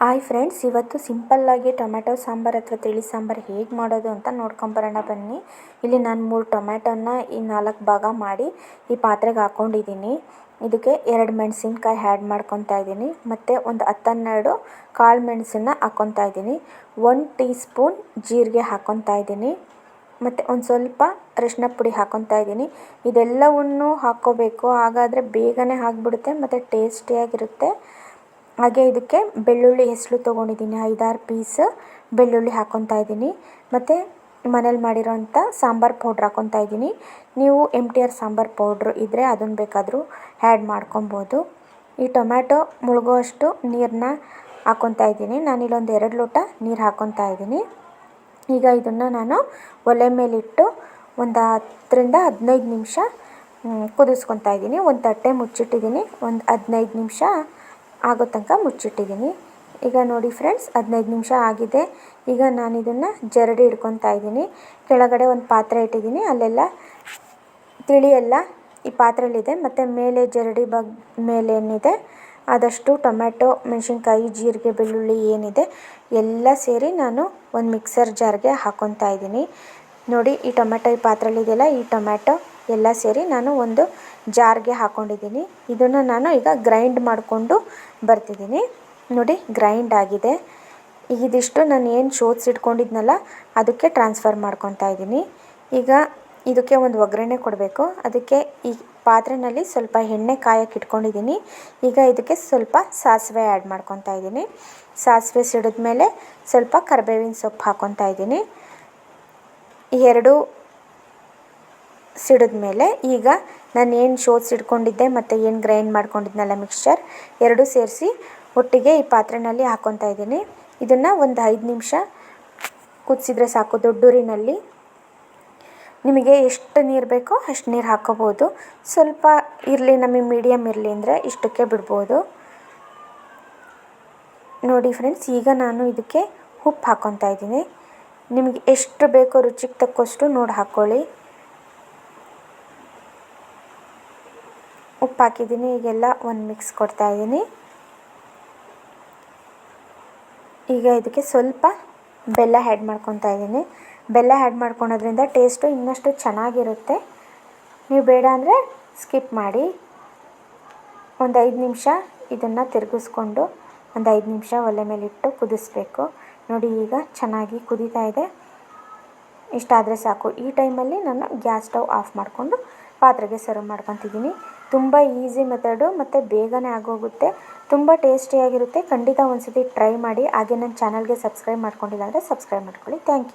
Hi friends, ಇವತ್ತು ಸಿಂಪಲ್ಲಾಗಿ tomato sambar ಅಥವಾ ತಿಳಿ ಸಾಂಬಾರು ಹೇಗೆ ಮಾಡೋದು ಅಂತ ನೋಡ್ಕೊಂಬರೋಣ ಬನ್ನಿ. ಇಲ್ಲಿ ನಾನು ಮೂರು ಟೊಮೆಟೊನ ಈ ನಾಲ್ಕು ಭಾಗ ಮಾಡಿ ಈ ಪಾತ್ರೆಗೆ ಹಾಕ್ಕೊಂಡಿದ್ದೀನಿ ಇದಕ್ಕೆ ಎರಡು ಮೆಣಸಿನ್ಕಾಯಿ ಆ್ಯಡ್ ಮಾಡ್ಕೊತಾ ಇದ್ದೀನಿ. ಮತ್ತು ಒಂದು ಹತ್ತನ್ನೆರಡು ಕಾಳು ಮೆಣಸನ್ನ ಹಾಕ್ಕೊತಾ ಇದ್ದೀನಿ. ಒನ್ ಟೀ ಸ್ಪೂನ್ ಜೀರಿಗೆ ಹಾಕ್ಕೊತಾ ಇದ್ದೀನಿ. ಮತ್ತು ಒಂದು ಸ್ವಲ್ಪ ಅರಿಶಿನ ಪುಡಿ ಹಾಕ್ಕೊತಾ ಇದ್ದೀನಿ. ಇದೆಲ್ಲವನ್ನು ಹಾಕ್ಕೋಬೇಕು. ಹಾಗಾದರೆ ಬೇಗನೆ ಆಗಿಬಿಡುತ್ತೆ, ಮತ್ತು ಟೇಸ್ಟಿಯಾಗಿರುತ್ತೆ. ಹಾಗೆ ಇದಕ್ಕೆ ಬೆಳ್ಳುಳ್ಳಿ ಹೆಸರು ತೊಗೊಂಡಿದ್ದೀನಿ, ಐದಾರು ಪೀಸ್ ಬೆಳ್ಳುಳ್ಳಿ ಹಾಕ್ಕೊತಾ ಇದ್ದೀನಿ. ಮತ್ತು ಮನೇಲಿ ಮಾಡಿರೋಂಥ ಸಾಂಬಾರು ಪೌಡ್ರ್ ಹಾಕ್ಕೊತಾ ಇದ್ದೀನಿ. ನೀವು M T R sambar powder ಇದ್ದರೆ ಅದನ್ನು ಬೇಕಾದರೂ ಆ್ಯಡ್ ಮಾಡ್ಕೊಬೋದು. ಈ ಟೊಮ್ಯಾಟೊ ಮುಳುಗುವಷ್ಟು ನೀರನ್ನ ಹಾಕ್ಕೊತಾ ಇದ್ದೀನಿ. ನಾನಿಲ್ಲೊಂದು ಎರಡು ಲೋಟ ನೀರು ಹಾಕ್ಕೊತಾ ಇದ್ದೀನಿ. ಈಗ ಇದನ್ನು ನಾನು ಒಲೆ ಮೇಲಿಟ್ಟು ಒಂದು ಹತ್ತರಿಂದ ಹದಿನೈದು ನಿಮಿಷ ಕುದಿಸ್ಕೊತಾ ಇದ್ದೀನಿ. ಒಂದು ತಟ್ಟೆ ಮುಚ್ಚಿಟ್ಟಿದ್ದೀನಿ. ಒಂದು ಹದಿನೈದು ನಿಮಿಷ ಆಗೋ ತನಕ ಮುಚ್ಚಿಟ್ಟಿದ್ದೀನಿ. ಈಗ ನೋಡಿ ಫ್ರೆಂಡ್ಸ್, ಹದಿನೈದು ನಿಮಿಷ ಆಗಿದೆ. ಈಗ ನಾನು ಇದನ್ನು ಜರಡಿ ಹಿಡ್ಕೊತಾ ಇದ್ದೀನಿ. ಕೆಳಗಡೆ ಒಂದು ಪಾತ್ರೆ ಇಟ್ಟಿದ್ದೀನಿ. ಅಲ್ಲೆಲ್ಲ ತಿಳಿ ಎಲ್ಲ ಈ ಪಾತ್ರೆಯಲ್ಲಿದೆ. ಮತ್ತು ಮೇಲೆ ಜರಡಿ ಬಗ್, ಮೇಲೆ ಏನಿದೆ, ಆದಷ್ಟು ಟೊಮ್ಯಾಟೊ, ಮೆಣಸಿನ್ಕಾಯಿ, ಜೀರಿಗೆ, ಬೆಳ್ಳುಳ್ಳಿ ಏನಿದೆ, ಎಲ್ಲ ಸೇರಿ ನಾನು ಒಂದು ಮಿಕ್ಸರ್ ಜಾರ್ಗೆ ಹಾಕ್ಕೊತಾ ಇದ್ದೀನಿ. ನೋಡಿ, ಈ ಟೊಮ್ಯಾಟೊ ಈ ಪಾತ್ರೆಯಲ್ಲಿದೆಯಲ್ಲ, ಈ ಟೊಮ್ಯಾಟೊ ಎಲ್ಲ ಸೇರಿ ನಾನು ಒಂದು ಜಾರ್ಗೆ ಹಾಕ್ಕೊಂಡಿದ್ದೀನಿ ಇದನ್ನು ನಾನು ಈಗ ಗ್ರೈಂಡ್ ಮಾಡಿಕೊಂಡು ಬರ್ತಿದ್ದೀನಿ. ನೋಡಿ, ಗ್ರೈಂಡ್ ಆಗಿದೆ. ಇದಿಷ್ಟು ನಾನು ಏನು ಶೋಧಿಸಿಟ್ಕೊಂಡಿದ್ನಲ್ಲ ಅದಕ್ಕೆ ಟ್ರಾನ್ಸ್ಫರ್ ಮಾಡ್ಕೊತಾ ಇದ್ದೀನಿ. ಈಗ ಇದಕ್ಕೆ ಒಂದು ಒಗ್ಗರಣೆ ಕೊಡಬೇಕು. ಅದಕ್ಕೆ ಈ ಪಾತ್ರೆಯಲ್ಲಿ ಸ್ವಲ್ಪ ಎಣ್ಣೆ ಕಾಯಕ್ಕೆ ಇಟ್ಕೊಂಡಿದ್ದೀನಿ. ಈಗ ಇದಕ್ಕೆ ಸ್ವಲ್ಪ ಸಾಸಿವೆ ಆ್ಯಡ್ ಮಾಡ್ಕೊತಾ ಇದ್ದೀನಿ. ಸಾಸಿವೆ ಸಿಡಿದ ಮೇಲೆ ಸ್ವಲ್ಪ ಕರಿಬೇವಿನ ಸೊಪ್ಪು ಹಾಕ್ಕೊತಾ ಇದ್ದೀನಿ. ಎರಡು ಸಿಡಿದ ಮೇಲೆ ಈಗ ನಾನು ಏನು ಶೋಧಿಸಿಟ್ಕೊಂಡಿದ್ದೆ ಮತ್ತು ಏನು ಗ್ರೈಂಡ್ ಮಾಡ್ಕೊಂಡಿದ್ನಲ್ಲ ಮಿಕ್ಸ್ಚರ್ ಎರಡೂ ಸೇರಿಸಿ ಒಟ್ಟಿಗೆ ಈ ಪಾತ್ರೆಯಲ್ಲಿ ಹಾಕ್ಕೊತಾ ಇದ್ದೀನಿ. ಇದನ್ನು ಒಂದು ಐದು ನಿಮಿಷ ಕುದಿಸಿದ್ರೆ ಸಾಕು ದೊಡ್ಡೂರಿನಲ್ಲಿ. ನಿಮಗೆ ಎಷ್ಟು ನೀರು ಬೇಕೋ ಅಷ್ಟು ನೀರು ಹಾಕ್ಕೋಬೋದು ಸ್ವಲ್ಪ ಇರಲಿ, ನಮಗೆ ಮೀಡಿಯಮ್ ಇರಲಿ ಅಂದರೆ ಇಷ್ಟಕ್ಕೆ ಬಿಡ್ಬೋದು. ನೋಡಿ ಫ್ರೆಂಡ್ಸ್ ಈಗ ನಾನು ಇದಕ್ಕೆ ಉಪ್ಪು ಹಾಕ್ಕೊತಾ ಇದ್ದೀನಿ. ನಿಮಗೆ ಎಷ್ಟು ಬೇಕೋ ರುಚಿಗೆ ತಕ್ಕಷ್ಟು ನೋಡಿ ಹಾಕ್ಕೊಳ್ಳಿ ಉಪ್ಪು ಹಾಕಿದ್ದೀನಿ ಈಗೆಲ್ಲ ಒಂದು ಮಿಕ್ಸ್ ಕೊಡ್ತಾ ಇದ್ದೀನಿ. ಈಗ ಇದಕ್ಕೆ ಸ್ವಲ್ಪ ಬೆಲ್ಲ ಆ್ಯಡ್ ಮಾಡ್ಕೊತಾ ಇದ್ದೀನಿ. ಬೆಲ್ಲ ಆ್ಯಡ್ ಮಾಡ್ಕೊಳೋದ್ರಿಂದ ಟೇಸ್ಟು ಇನ್ನಷ್ಟು ಚೆನ್ನಾಗಿರುತ್ತೆ. ನೀವು ಬೇಡ ಅಂದರೆ ಸ್ಕಿಪ್ ಮಾಡಿ. ಒಂದು ಐದು ನಿಮಿಷ ಇದನ್ನು ತಿರುಗಿಸ್ಕೊಂಡು ಒಂದು ಐದು ನಿಮಿಷ ಒಲೆ ಮೇಲಿಟ್ಟು ಕುದಿಸ್ಬೇಕು. ನೋಡಿ ಈಗ ಚೆನ್ನಾಗಿ ಕುದೀತಾ ಇದೆ. ಇಷ್ಟಾದರೆ ಸಾಕು. ಈ ಟೈಮಲ್ಲಿ ನಾನು ಗ್ಯಾಸ್ ಸ್ಟವ್ ಆಫ್ ಮಾಡಿಕೊಂಡು ಪಾತ್ರೆಗೆ ಸರ್ವ್ ಮಾಡ್ಕೊತಿದ್ದೀನಿ. ತುಂಬ ಈಸಿ ಮೆಥಡು ಮತ್ತು ಬೇಗನೆ ಆಗೋಗುತ್ತೆ. ತುಂಬ ಟೇಸ್ಟಿಯಾಗಿರುತ್ತೆ ಖಂಡಿತ ಒಂದು ಸತಿ ಟ್ರೈ ಮಾಡಿ. ಹಾಗೆ ನನ್ನ ಚಾನಲ್ಗೆ ಸಬ್ಸ್ಕ್ರೈಬ್ ಮಾಡ್ಕೊಂಡಿಲ್ಲ ಅಂದರೆ ಸಬ್ಸ್ಕ್ರೈಬ್ ಮಾಡ್ಕೊಳ್ಳಿ. Thank you